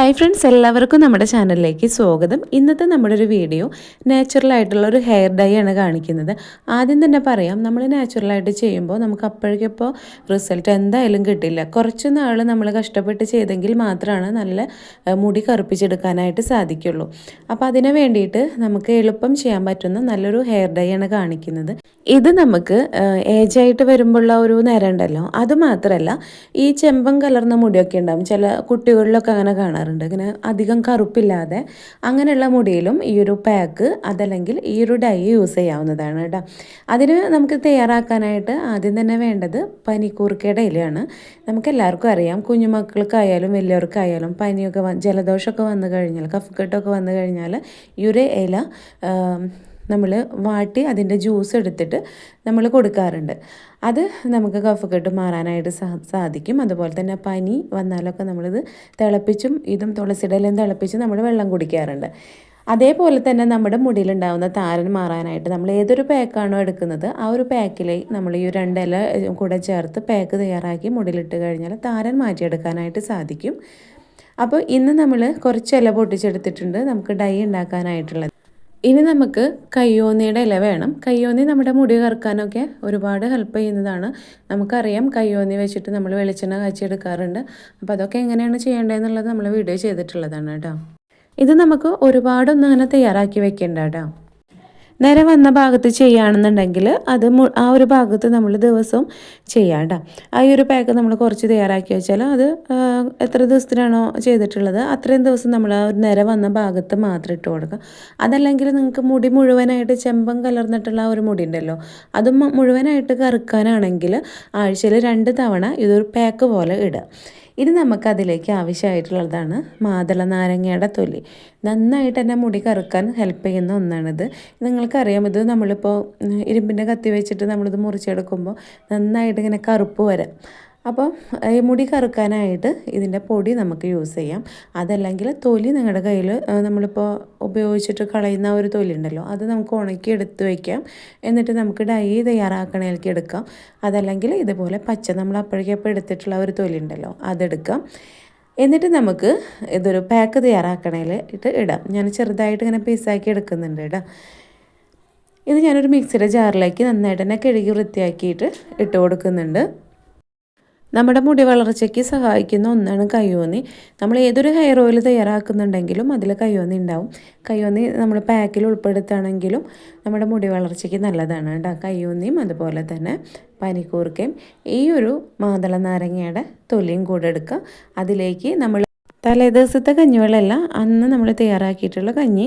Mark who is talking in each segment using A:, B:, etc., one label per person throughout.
A: Hi friends എല്ലാവർക്കും നമ്മുടെ ചാനലിലേക്ക് സ്വാഗതം. ഇന്നത്തെ നമ്മുടെ ഒരു വീഡിയോ നാച്ചുറൽ ആയിട്ടുള്ള ഒരു ഹെയർ ഡൈ ആണ് കാണിക്കുന്നത്. ആദ്യം തന്നെ പറയാം നമ്മൾ നാച്ചുറലായിട്ട് ചെയ്യുമ്പോൾ നമുക്ക് അപ്പോഴേക്കിപ്പോൾ റിസൾട്ട് എന്തായാലും കിട്ടില്ല. കുറച്ച് നാൾ നമ്മൾ കഷ്ടപ്പെട്ട് ചെയ്തെങ്കിൽ മാത്രമാണ് നല്ല മുടി കറുപ്പിച്ചെടുക്കാനായിട്ട് സാധിക്കുള്ളൂ. അപ്പോൾ അതിന് വേണ്ടിയിട്ട് നമുക്ക് എളുപ്പം ചെയ്യാൻ പറ്റുന്ന നല്ലൊരു ഹെയർ ഡൈ ആണ് കാണിക്കുന്നത്. ഇത് നമുക്ക് ഏജ് ആയിട്ട് വരുമ്പോഴുള്ള ഒരു നേരം ഉണ്ടല്ലോ. അത് മാത്രമല്ല ഈ ചെമ്പം കലർന്ന മുടിയൊക്കെ ഉണ്ടാവും. ചില കുട്ടികളിലൊക്കെ അങ്ങനെ കാണാറുണ്ട് ഇങ്ങനെ അധികം കറുപ്പില്ലാതെ അങ്ങനെയുള്ള മുടിയിലും ഈ ഒരു പാക്ക് അതല്ലെങ്കിൽ ഈ ഒരു ഡൈ യൂസ് ചെയ്യാവുന്നതാണ് കേട്ടോ. അതിന് നമുക്ക് തയ്യാറാക്കാനായിട്ട് ആദ്യം തന്നെ വേണ്ടത് പനിക്കൂർക്കയുടെ ഇലയാണ്. നമുക്ക് എല്ലാവർക്കും അറിയാം കുഞ്ഞുമക്കൾക്കായാലും വലിയവർക്കായാലും പനിയൊക്കെ ജലദോഷമൊക്കെ വന്നു കഴിഞ്ഞാൽ കഫക്കെട്ടൊക്കെ വന്നു കഴിഞ്ഞാൽ ഈ ഒരു ഇല നമ്മൾ വാട്ടി അതിന്റെ ജ്യൂസ് എടുത്തിട്ട് നമ്മൾ കൊടുക്കാറുണ്ട്. അത് നമുക്ക് കഫക്കെട്ട് മാറാനായിട്ട് സാധിക്കും. അതുപോലെ തന്നെ പനി വന്നാലൊക്കെ നമ്മളിത് തിളപ്പിച്ചും ഇതും തുളസിയുടെ ഇലയും തിളപ്പിച്ച് നമ്മൾ വെള്ളം കുടിക്കാറുണ്ട്. അതേപോലെ തന്നെ നമ്മുടെ മുടിയിലുണ്ടാകുന്ന താരൻ മാറാനായിട്ട് നമ്മൾ ഏതൊരു പാക്കാണോ എടുക്കുന്നത് ആ ഒരു പാക്കിൽ നമ്മൾ ഈ രണ്ടില കൂടെ ചേർത്ത് പാക്ക് തയ്യാറാക്കി മുടിയിലിട്ട് കഴിഞ്ഞാൽ താരൻ മാറ്റിയെടുക്കാനായിട്ട് സാധിക്കും. അപ്പോൾ ഇന്ന് നമ്മൾ കുറച്ച് ഇല പൊട്ടിച്ചെടുത്തിട്ടുണ്ട്. നമുക്ക് ഡൈ ഉണ്ടാക്കാനായിട്ടുള്ളത് ഇനി നമുക്ക് കയ്യോന്നിയുടെ ഇല വേണം. കയ്യോന്നി നമ്മുടെ മുടി കറുക്കാനൊക്കെ ഒരുപാട് ഹെൽപ്പ് ചെയ്യുന്നതാണ്. നമുക്കറിയാം കയ്യോന്നി വെച്ചിട്ട് നമ്മൾ വെളിച്ചെണ്ണ കാച്ചിയെടുക്കാറുണ്ട്. അപ്പോൾ അതൊക്കെ എങ്ങനെയാണ് ചെയ്യേണ്ടതെന്നുള്ളത് നമ്മൾ വീഡിയോ ചെയ്തിട്ടുള്ളതാണ് കേട്ടോ. ഇത് നമുക്ക് ഒരുപാടൊന്നും അങ്ങനെ തയ്യാറാക്കി വെക്കേണ്ട കേട്ടോ. നേരെ വന്ന ഭാഗത്ത് ചെയ്യുകയാണെന്നുണ്ടെങ്കിൽ അത് ആ ഒരു ഭാഗത്ത് നമ്മൾ ദിവസവും ചെയ്യാണ്ട. ആ ഒരു പാക്ക് നമ്മൾ കുറച്ച് തയ്യാറാക്കി വെച്ചാൽ അത് എത്ര ദിവസത്തിനാണോ ചെയ്തിട്ടുള്ളത് അത്രയും ദിവസം നമ്മൾ ആ ഒരു നിര വന്ന ഭാഗത്ത് മാത്രം ഇട്ട് കൊടുക്കുക. അതല്ലെങ്കിൽ നിങ്ങൾക്ക് മുടി മുഴുവനായിട്ട് ചെമ്പം കലർന്നിട്ടുള്ള ആ ഒരു മുടി ഉണ്ടല്ലോ അത് മുഴുവനായിട്ട് കറുക്കാനാണെങ്കിൽ ആഴ്ചയിൽ രണ്ട് തവണ ഇതൊരു പാക്ക് പോലെ ഇടുക. ഇനി നമുക്കതിലേക്ക് ആവശ്യമായിട്ടുള്ളതാണ് മാതള നാരങ്ങയുടെ തൊലി. നന്നായിട്ട് തന്നെ മുടി കറുക്കാൻ ഹെൽപ്പ് ചെയ്യുന്ന ഒന്നാണിത്. നിങ്ങൾക്കറിയാം ഇത് നമ്മളിപ്പോൾ ഇരുമ്പിന്റെ കത്തി വെച്ചിട്ട് നമ്മളിത് മുറിച്ചെടുക്കുമ്പോൾ നന്നായിട്ട് ഇങ്ങനെ കറുപ്പ് വരാം. അപ്പോൾ ഈ മുടി കറുക്കാനായിട്ട് ഇതിന്റെ പൊടി നമുക്ക് യൂസ് ചെയ്യാം. അതല്ലെങ്കിൽ തൊലി നിങ്ങളുടെ കയ്യിൽ നമ്മളിപ്പോൾ ഉപയോഗിച്ചിട്ട് കളയുന്ന ഒരു തൊലി ഉണ്ടല്ലോ അത് നമുക്ക് ഉണക്കി എടുത്ത് വയ്ക്കാം എന്നിട്ട് നമുക്ക് ഡൈ തയ്യാറാക്കണേലേക്ക് എടുക്കാം. അതല്ലെങ്കിൽ ഇതുപോലെ പച്ച നമ്മൾ അപ്പോഴേക്കപ്പോൾ എടുത്തിട്ടുള്ള ഒരു തൊലി ഉണ്ടല്ലോ അതെടുക്കാം. എന്നിട്ട് നമുക്ക് ഇതൊരു പാക്ക് തയ്യാറാക്കണേൽ ഇട്ട് ഇടാം. ഞാൻ ചെറുതായിട്ട് ഇങ്ങനെ പീസാക്കി എടുക്കുന്നുണ്ട് കേട്ടോ. ഇത് ഞാനൊരു മിക്സിയുടെ ജാറിലേക്ക് നന്നായിട്ട് തന്നെ കഴുകി വൃത്തിയാക്കിയിട്ട് ഇട്ട് കൊടുക്കുന്നുണ്ട്. നമ്മുടെ മുടി വളർച്ചയ്ക്ക് സഹായിക്കുന്ന ഒന്നാണ് കയ്യോന്നി. നമ്മൾ ഏതൊരു ഹെയർ ഓയിൽ തയ്യാറാക്കുന്നുണ്ടെങ്കിലും അതിൽ കയ്യോന്നി ഉണ്ടാവും. കയ്യോന്നി നമ്മൾ പാക്കിൽ ഉൾപ്പെടുത്തുകയാണെങ്കിലും നമ്മുടെ മുടി വളർച്ചയ്ക്ക് നല്ലതാണ് കേട്ടോ. കയ്യോന്നിയും അതുപോലെ തന്നെ പനിക്കൂർക്കയും ഈ ഒരു മാതള നാരങ്ങയുടെ തൊലിയും കൂടെ എടുക്കുക. അതിലേക്ക് നമ്മൾ തലേദിവസത്തെ കഞ്ഞിവെള്ളമല്ല അന്ന് നമ്മൾ തയ്യാറാക്കിയിട്ടുള്ള കഞ്ഞി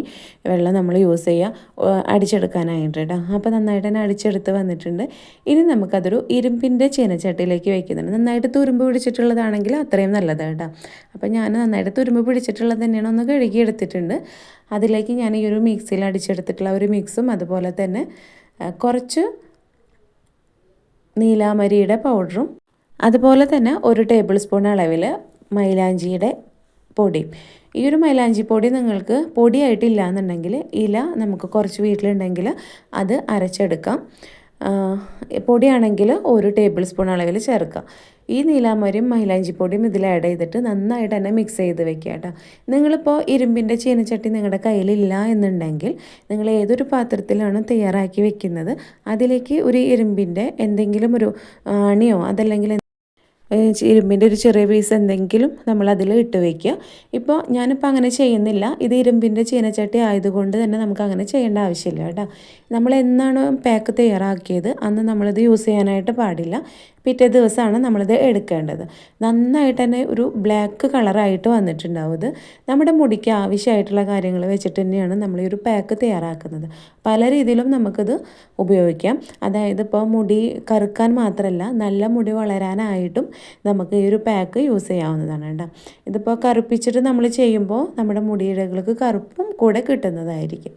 A: വെള്ളം നമ്മൾ യൂസ് ചെയ്യുക അടിച്ചെടുക്കാനായിട്ട് കേട്ടോ അപ്പോൾ നന്നായിട്ട് തന്നെ അടിച്ചെടുത്ത് വന്നിട്ടുണ്ട്. ഇനി നമുക്കതൊരു ഇരുമ്പിന്റെ ചീനച്ചട്ടിയിലേക്ക് വയ്ക്കുന്നുണ്ട് നന്നായിട്ട് തുരുമ്പ് പിടിച്ചിട്ടുള്ളതാണെങ്കിൽ അത്രയും നല്ലതാണ് കേട്ടോ അപ്പോൾ ഞാൻ നന്നായിട്ട് തുരുമ്പ് പിടിച്ചിട്ടുള്ളത് തന്നെയാണ് ഒന്ന് കഴുകി എടുത്തിട്ടുണ്ട്. അതിലേക്ക് ഞാൻ ഈ ഒരു മിക്സിയിൽ അടിച്ചെടുത്തിട്ടുള്ള ഒരു മിക്സും അതുപോലെ തന്നെ കുറച്ച് നീലാമരിയുടെ പൗഡറും അതുപോലെ തന്നെ ഒരു ടേബിൾ സ്പൂൺ അളവിൽ മൈലാഞ്ചിയുടെ പൊടിയും ഈ ഒരു മൈലാഞ്ചി പൊടി നിങ്ങൾക്ക് പൊടിയായിട്ടില്ല എന്നുണ്ടെങ്കിൽ ഇല നമുക്ക് കുറച്ച് വീട്ടിലുണ്ടെങ്കിൽ അത് അരച്ചെടുക്കാം. പൊടിയാണെങ്കിൽ ഒരു ടേബിൾ സ്പൂൺ അളവിൽ ചേർക്കാം ഈ നീലാമരിയും മൈലാഞ്ചി പൊടിയും ഇതിൽ ആഡ് ചെയ്തിട്ട് നന്നായിട്ട് തന്നെ മിക്സ് ചെയ്ത് വെക്കുക കേട്ടോ. നിങ്ങളിപ്പോൾ ഇരുമ്പിന്റെ ചീനച്ചട്ടി നിങ്ങളുടെ കയ്യിലില്ല എന്നുണ്ടെങ്കിൽ നിങ്ങൾ ഏതൊരു പാത്രത്തിലാണ് തയ്യാറാക്കി വെക്കുന്നത് അതിലേക്ക് ഒരു ഇരുമ്പിന്റെ എന്തെങ്കിലും ഒരു ആണിയോ അതല്ലെങ്കിൽ ഇരുമ്പിന്റെ ഒരു ചെറിയ പീസ് എന്തെങ്കിലും നമ്മൾ അതിൽ ഇട്ട് വയ്ക്കുക ഇപ്പോൾ ഞാനിപ്പോൾ അങ്ങനെ ചെയ്യുന്നില്ല. ഇത് ഇരുമ്പിന്റെ ചീനച്ചട്ടി ആയതുകൊണ്ട് തന്നെ നമുക്ക് അങ്ങനെ ചെയ്യേണ്ട ആവശ്യമില്ല കേട്ടോ. നമ്മൾ എന്നാണ് പാക്ക് തയ്യാറാക്കിയത് അന്ന് നമ്മളിത് യൂസ് ചെയ്യാനായിട്ട് പാടില്ല. പിറ്റേ ദിവസമാണ് നമ്മളിത് എടുക്കേണ്ടത്. നന്നായിട്ട് തന്നെ ഒരു ബ്ലാക്ക് കളറായിട്ട് വന്നിട്ടുണ്ടാവും ഇത്. നമ്മുടെ മുടിക്ക് ആവശ്യമായിട്ടുള്ള കാര്യങ്ങൾ വെച്ചിട്ട് തന്നെയാണ് നമ്മൾ ഈ ഒരു പാക്ക് തയ്യാറാക്കുന്നത്. പല രീതിയിലും നമുക്കിത് ഉപയോഗിക്കാം. അതായത് ഇപ്പോൾ മുടി കറുക്കാൻ മാത്രമല്ല നല്ല മുടി വളരാനായിട്ടും നമുക്ക് ഈ ഒരു പാക്ക് യൂസ് ചെയ്യാവുന്നതാണ് കേട്ടോ. ഇതിപ്പോൾ കറുപ്പിച്ചിട്ട് നമ്മൾ ചെയ്യുമ്പോൾ നമ്മുടെ മുടിയിഴകൾക്ക് കറുപ്പും കൂടെ കിട്ടുന്നതായിരിക്കും.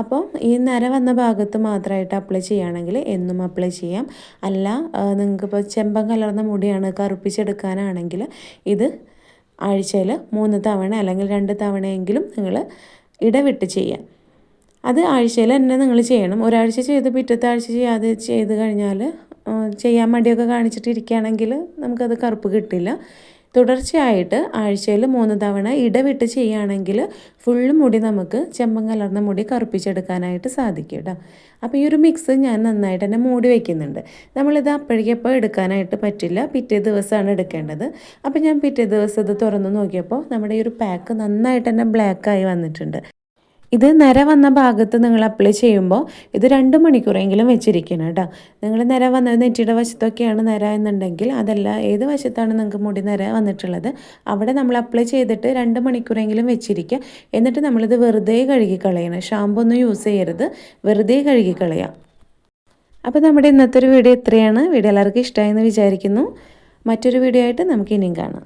A: അപ്പോൾ ഈ നര വന്ന ഭാഗത്ത് മാത്രമായിട്ട് അപ്ലൈ ചെയ്യുകയാണെങ്കിൽ എന്നും അപ്ലൈ ചെയ്യാം. അല്ല നിങ്ങൾക്കിപ്പോൾ ചെമ്പം കലർന്ന മുടിയാണ് കറുപ്പിച്ചെടുക്കാനാണെങ്കിൽ ഇത് ആഴ്ചയിൽ മൂന്ന് തവണ അല്ലെങ്കിൽ രണ്ട് തവണയെങ്കിലും നിങ്ങൾ ഇടവിട്ട് ചെയ്യാം. അത് ആഴ്ചയിൽ തന്നെ നിങ്ങൾ ചെയ്യണം. ഒരാഴ്ച ചെയ്ത് പിറ്റത്തെ ആഴ്ച ചെയ്യാതെ ചെയ്ത് കഴിഞ്ഞാൽ ചെയ്യാൻ മടിയൊക്കെ കാണിച്ചിട്ട് ഇരിക്കുകയാണെങ്കിൽ നമുക്കത് കറുപ്പ് കിട്ടില്ല. തുടർച്ചയായിട്ട് ആഴ്ചയിൽ മൂന്ന് തവണ ഇടവിട്ട് ചെയ്യുകയാണെങ്കിൽ ഫുള്ള് മുടി നമുക്ക് ചെമ്പം കലർന്ന മുടി കറുപ്പിച്ചെടുക്കാനായിട്ട് സാധിക്കും കേട്ടോ അപ്പോൾ ഈ ഒരു മിക്സ് ഞാൻ നന്നായിട്ട് തന്നെ മൂടി വയ്ക്കുന്നുണ്ട് നമ്മളിത് അപ്പോഴേക്കപ്പോൾ എടുക്കാനായിട്ട് പറ്റില്ല. പിറ്റേ ദിവസമാണ് എടുക്കേണ്ടത്. അപ്പോൾ ഞാൻ പിറ്റേ ദിവസം ഇത് തുറന്ന് നോക്കിയപ്പോൾ നമ്മുടെ ഈ ഒരു പാക്ക് നന്നായിട്ട് തന്നെ ബ്ലാക്കായി വന്നിട്ടുണ്ട്. ഇത് നിര വന്ന ഭാഗത്ത് നിങ്ങൾ അപ്ലൈ ചെയ്യുമ്പോൾ ഇത് രണ്ട് മണിക്കൂറെങ്കിലും വെച്ചിരിക്കണം കേട്ടോ. നിങ്ങൾ നിര വന്നത് നെറ്റിയുടെ വശത്തൊക്കെയാണ് നിര എന്നുണ്ടെങ്കിൽ അതല്ല ഏത് വശത്താണ് നിങ്ങൾക്ക് മുടി നിര വന്നിട്ടുള്ളത് അവിടെ നമ്മൾ അപ്ലൈ ചെയ്തിട്ട് രണ്ട് മണിക്കൂറെങ്കിലും വെച്ചിരിക്കുക. എന്നിട്ട് നമ്മളിത് വെറുതെ കഴുകി കളയണം ഷാമ്പു ഒന്നും യൂസ് ചെയ്യരുത്. വെറുതെ കഴുകി കളയാം അപ്പോൾ നമ്മുടെ ഇന്നത്തെ ഒരു വീഡിയോ ഇത്രയാണ്. വീഡിയോ എല്ലാവർക്കും ഇഷ്ടമായെന്ന് വിചാരിക്കുന്നു. മറ്റൊരു വീഡിയോ ആയിട്ട് നമുക്ക് ഇനിയും കാണാം.